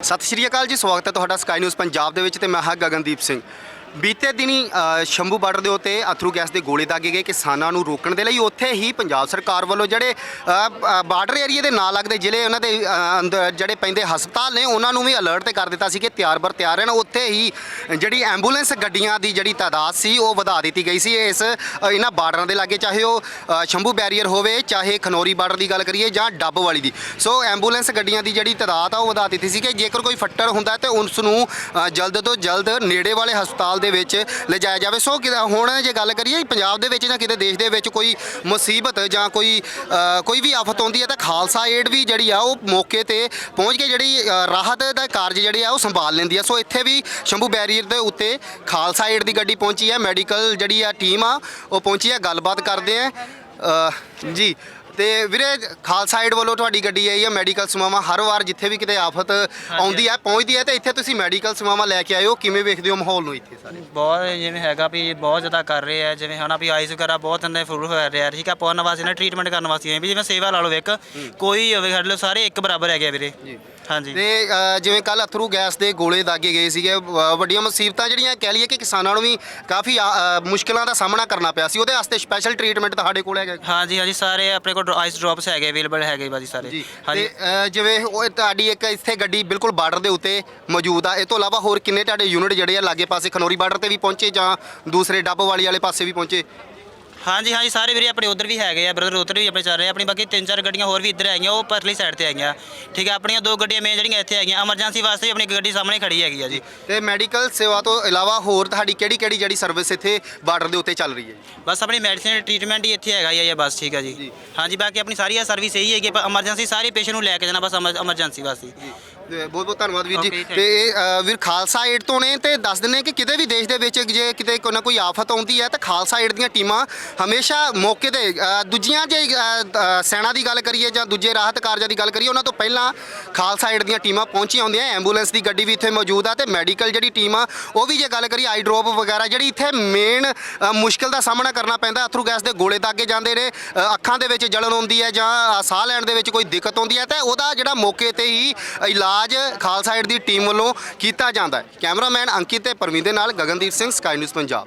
ਸਤਿ ਸ਼੍ਰੀ ਅਕਾਲ ਜੀ, ਸਵਾਗਤ ਹੈ ਤੁਹਾਡਾ ਸਕਾਈ ਨਿਊਜ਼ ਪੰਜਾਬ ਦੇ ਵਿੱਚ ਤੇ ਮੈਂ ਹਾਂ ਗਗਨਦੀਪ ਸਿੰਘ। ਬੀਤੇ ਦਿਨੀ ਅ, ਸ਼ੰਭੂ ਬਾਰਡਰ ਦੇ ਉੱਤੇ ਅਥਰੂ ਗੈਸ ਦੇ ਗੋਲੇ ਦਾਗੇ ਗਏ ਕਿਸਾਨਾਂ ਨੂੰ ਰੋਕਣ ਦੇ ਲਈ ਉੱਥੇ ਹੀ ਪੰਜਾਬ ਸਰਕਾਰ ਵੱਲੋਂ ਜਿਹੜੇ ਅ, ਅ, ਬਾਰਡਰ ਏਰੀਆ ਦੇ ਨਾਲ ਲੱਗਦੇ ਜ਼ਿਲ੍ਹੇ ਉਹਨਾਂ ਦੇ ਅ, ਅੰਦਰ ਜਿਹੜੇ ਪੈਂਦੇ ਹਸਪਤਾਲ ਨੇ ਉਹਨਾਂ ਨੂੰ ਵੀ ਅਲਰਟ ਤੇ ਕਰ ਦਿੱਤਾ ਸੀ ਕਿ ਤਿਆਰ ਬਰ ਤਿਆਰ ਰਹਿਣ। ਉੱਥੇ ਹੀ ਜਿਹੜੀ ਐਂਬੂਲੈਂਸ ਗੱਡੀਆਂ ਦੀ ਜਿਹੜੀ ਤਾਦਾਦ ਸੀ ਉਹ ਵਧਾ ਦਿੱਤੀ ਗਈ ਸੀ। ਇਸ ਅ, ਇਹਨਾਂ ਬਾਰਡਰਾਂ ਦੇ ਲਾਗੇ ਚਾਹੇ ਉਹ ਅ, ਸ਼ੰਭੂ ਬੈਰੀਅਰ ਹੋਵੇ ਚਾਹੇ ਖਨੌਰੀ ਬਾਰਡਰ ਦੀ ਗੱਲ ਕਰੀਏ ਜਾਂ ਡੱਬ ਵਾਲੀ ਦੀ। ਸੋ ਐਂਬੂਲੈਂਸ ਗੱਡੀਆਂ ਦੀ ਜਿਹੜੀ ਤਾਦਾਦ ਆ ਉਹ ਵਧਾ ਦਿੱਤੀ ਸੀ ਕਿ ਜੇਕਰ ਕੋਈ ਫੱਟੜ ਹੁੰਦਾ ਹੈ ਤੇ ਉਸ ਨੂੰ ਅ, ਜਲਦ ਤੋਂ ਜਲਦ ਨੇੜੇ ਵਾਲੇ ਹਸਪਤਾਲ ਦੇ ਵਿੱਚ ਲਿਜਾਇਆ ਜਾਵੇ। ਸੋ ਕਿ- ਹੁਣ ਜੇ ਗੱਲ ਕਰੀਏ, ਪੰਜਾਬ ਦੇ ਵਿੱਚ ਜਾਂ ਕਿਤੇ ਦੇਸ਼ ਦੇ ਵਿੱਚ ਕੋਈ ਮੁਸੀਬਤ ਜਾਂ ਕੋਈ ਕੋਈ ਵੀ ਆਫਤ ਆਉਂਦੀ ਹੈ, ਤਾਂ ਖਾਲਸਾ ਏਡ ਵੀ ਜਿਹੜੀ ਆ, ਉਹ ਮੌਕੇ ਤੇ ਪਹੁੰਚ ਕੇ ਜਿਹੜੀ ਰਾਹਤ ਦਾ ਕਾਰਜ ਜਿਹੜੇ ਆ, ਉਹ ਸੰਭਾਲ ਲੈਂਦੀ ਆ। ਸੋ ਇੱਥੇ ਵੀ ਸ਼ੰਭੂ ਬੈਰੀਅਰ ਦੇ ਉੱਤੇ ਖਾਲਸਾ ਏਡ ਦੀ ਗੱਡੀ ਪਹੁੰਚੀ ਹੈ। ਮੈਡੀਕਲ ਜਿਹੜੀ ਆ, ਟੀਮ ਆ, ਉਹ ਪਹੁੰਚੀ ਹੈ। ਗੱਲਬਾਤ ਕਰਦੇ ਆ। ਜੀ। ਤੇ ਵੀਰੇ ਖਾਲਸਾ ਏਡ ਵੱਲੋਂ ਤੁਹਾਡੀ ਗੱਡੀ ਆਈ ਹੈ ਮੈਡੀਕਲ ਸੇਵਾਵਾਂ ਹਰ ਵਾਰ ਜਿੱਥੇ ਵੀ ਕਿਤੇ ਆਫਤ ਆਉਂਦੀ ਹੈ ਪਹੁੰਚਦੀ ਹੈ ਤੇ ਇੱਥੇ ਤੁਸੀਂ ਮੈਡੀਕਲ ਸੇਵਾਵਾਂ ਲੈ ਕੇ ਆਏ ਹੋ ਕਿਵੇਂ ਵੇਖਦੇ ਹੋ ਮਾਹੌਲ ਨੂੰ ਇੱਥੇ ਸਾਰੇ? ਬਹੁਤ ਜਿਵੇਂ ਹੈਗਾ ਵੀ ਬਹੁਤ ਜ਼ਿਆਦਾ ਕਰ ਰਹੇ ਆ ਜਿਵੇਂ ਹਨਾ ਵੀ ਆਈਸ ਵਗੈਰਾ ਬਹੁਤ ਅੰਦਰ ਫੁੱਲ ਹੋਇਆ ਰਿਹਾ ਠੀਕ ਆ ਉਹਨਾਂ ਵਾਸਤੇ ਨਾ ਟ੍ਰੀਟਮੈਂਟ ਕਰਨ ਵਾਸਤੇ ਆਏ ਵੀ ਜਿਵੇਂ ਸੇਵਾ ਲਾ ਲਓ ਇੱਕ ਕੋਈ ਹੋਵੇ ਸਾਡੇ ਲੋ ਸਾਰੇ ਇੱਕ ਬਰਾਬਰ ਹੈਗੇ ਵੀਰੇ। ਜੀ। ਹਾਂਜੀ। ਤੇ ਅ, ਜਿਵੇਂ ਕੱਲ ਅਥਰੂ ਗੈਸ ਦੇ ਗੋਲੇ ਦਾਗੇ ਗਏ ਸੀਗੇ ਵ- ਵੱਡੀਆਂ ਮੁਸੀਬਤਾਂ ਜਿਹੜੀਆਂ ਕਹਿ ਲਈਏ ਕਿ ਕਿਸਾਨਾਂ ਨੂੰ ਵੀ ਕਾਫੀ ਆ- ਅ, ਮੁਸ਼ਕਲਾਂ ਦਾ ਸਾਹਮਣਾ ਕਰਨਾ ਪਿਆ ਸੀ ਉਹਦੇ ਵਾਸਤੇ ਸਪੈਸ਼ਲ ਟ੍ਰੀਟਮੈਂਟ ਤੁਹਾਡੇ ਕੋਲ ਹੈਗਾ। ਹਾਂਜੀ ਹਾਂਜੀ ਸਾਰੇ ਆਪਣੇ ਕੋਲ ਆਈਸ ਡ੍ਰੌਪਸ ਹੈਗੇ ਅਵੇਲੇਬਲ ਹੈਗੇ ਬਾਜੀ ਸਾਰੇ। ਜੀ ਹਾਂਜੀ। ਤੇ ਅ, ਜਿਵੇਂ ਉਹ ਤੁਹਾਡੀ ਇੱਕ ਇੱਥੇ ਗੱਡੀ ਬਿਲਕੁਲ ਬਾਰਡਰ ਦੇ ਉੱਤੇ ਮੌਜੂਦ ਆ। ਇਹ ਤੋਂ ਇਲਾਵਾ ਹੋਰ ਕਿੰਨੇ ਤੁਹਾਡੇ ਯੂਨਿਟ ਜਿਹੜੇ ਆ ਲਾਗੇ ਪਾਸੇ ਖਨੌਰੀ ਬਾਰਡਰ ਤੇ ਵੀ ਪਹੁੰਚੇ ਜਾਂ ਦੂਸਰੇ ਡੱਬ ਵਾਲੀ ਵਾਲੇ ਪਾਸੇ ਵੀ ਪਹੁੰਚੇ? ਹਾਂਜੀ ਹਾਂਜੀ ਸਾਰੇ ਵੀਰੇ ਆਪਣੇ ਉਧਰ ਵੀ ਹੈਗੇ ਆ ਬ੍ਰਦਰ ਉਧਰ ਵੀ ਆਪਣੇ ਚੱਲ ਰਹੇ ਆ। ਆਪਣੀ ਬਾਕੀ ਤਿੰਨ ਚਾਰ ਗੱਡੀਆਂ ਹੋਰ ਵੀ ਇੱਧਰ ਆਈਆਂ ਉਹ ਪਰਲੀ ਸਾਈਡ ਤੇ ਆਈਆਂ। ਠੀਕ ਹੈ ਆਪਣੀਆਂ ਦੋ ਗੱਡੀਆਂ ਮੇਨ ਜਿਹੜੀਆਂ ਇੱਥੇ ਆਈਆਂ ਐਮਰਜੈਂਸੀ ਵਾਸਤੇ ਵੀ ਆਪਣੀ ਇੱਕ ਗੱਡੀ ਸਾਹਮਣੇ ਖੜੀ ਹੈਗੀ ਆ ਜੀ। ਤੇ ਮੈਡੀਕਲ ਸੇਵਾ ਤੋਂ ਇਲਾਵਾ ਹੋਰ ਤੁਹਾਡੀ ਕਿਹੜੀ ਕਿਹੜੀ ਜਿਹੜੀ ਸਰਵਿਸ ਇੱਥੇ ਬਾਰਡਰ ਦੇ ਉੱਤੇ ਚੱਲ ਰਹੀ ਹੈ ਜੀ? ਬਸ ਆਪਣੀ ਮੈਡੀਸਿਨ ਟ੍ਰੀਟਮੈਂਟ ਹੀ ਇੱਥੇ ਹੈਗਾ ਹੀ ਆ ਬਸ ਠੀਕ ਹੈ ਜੀ। ਜੀ। ਹਾਂਜੀ ਬਾਕੀ ਆਪਣੀ ਸਾਰੀ ਸਰਵਿਸ ਇਹੀ ਹੈਗੀ ਪਰ ਐਮਰਜੈਂਸੀ ਸਾਰੇ ਪੇਸ਼ੈਂਟ ਨੂੰ ਲੈ ਕੇ ਜਾਣਾ ਬਸ ਐਮਰਜੈਂਸੀ ਵਾਸਤੇ। ਬਹੁਤ ਬਹੁਤ ਧੰਨਵਾਦ ਵੀਰ ਜੀ। Okay, thank ਤੇ ਇਹ ਅ, ਵੀਰ ਖਾਲਸਾ ਏਡ ਤੋਂ ਨੇ ਤੇ ਦੱਸ ਦਿੰਦੇ ਕਿ ਕਿਤੇ ਵੀ ਦੇਸ਼ ਦੇ ਵਿੱਚ ਜੇ ਕਿਤੇ ਕੋਈ ਨਾ ਕੋਈ ਆਫਤ ਆਉਂਦੀ ਹੈ ਤਾਂ ਖਾਲਸਾ ਏਡ ਦੀਆਂ ਟੀਮਾਂ ਹਮੇਸ਼ਾ ਮੌਕੇ ਤੇ ਅ, ਦੂਜੀਆਂ ਜੇ ਅ, ਅ, ਸੈਨਾ ਦੀ ਗੱਲ ਕਰੀਏ ਜਾਂ ਦੂਜੇ ਰਾਹਤ ਕਾਰਜਾਂ ਦੀ ਗੱਲ ਕਰੀਏ ਉਹਨਾਂ ਤੋਂ ਪਹਿਲਾਂ ਖਾਲਸਾ ਏਡ ਦੀਆਂ ਟੀਮਾਂ ਪਹੁੰਚੀਆਂ ਹੁੰਦੀਆਂ ਐਂਬੂਲੈਂਸ ਦੀ ਗੱਡੀ ਵੀ ਇੱਥੇ ਮੌਜੂਦ ਆ ਤੇ ਮੈਡੀਕਲ ਜਿਹੜੀ ਟੀਮ ਆ ਉਹ ਵੀ ਜੇ ਗੱਲ ਕਰੀਏ ਆਈ ਡ੍ਰੌਪ ਵਗੈਰਾ ਜਿਹੜੀ ਇੱਥੇ ਮੇਨ ਮੁਸ਼ਕਲ ਦਾ ਸਾਹਮਣਾ ਕਰਨਾ ਪੈਂਦਾ। ਅਥਰੂ ਗੈਸ ਦੇ ਗੋਲੇ ਦਾਗੇ ਜਾਂਦੇ ਨੇ ਅ, ਅੱਖਾਂ ਦੇ ਵਿੱਚ ਜਲਨ ਆਉਂਦੀ ਹੈ ਜਾਂ ਅ, ਸਾਹ ਲੈਣ ਦੇ ਵਿੱਚ ਕੋਈ ਦਿੱਕਤ ਆਉਂਦੀ ਹੈ ਤਾਂ ਉਹਦਾ ਜਿਹੜਾ ਮੌਕੇ ਤੇ ਹੀ ਇਲਾਜ ਖਾਲਸਾ ਏਡ ਦੀ ਟੀਮ ਵੱਲੋਂ ਕੀਤਾ ਜਾਂਦਾ ਹੈ ਕੈਮਰਾਮੈਨ ਅੰਕਿਤ ਤੇ ਪਰਵੀਨ ਦੇ ਨਾਲ ਗਗਨਦੀਪ ਸਿੰਘ ਸਕਾਈ ਨਿਊਜ਼ ਪੰਜਾਬ।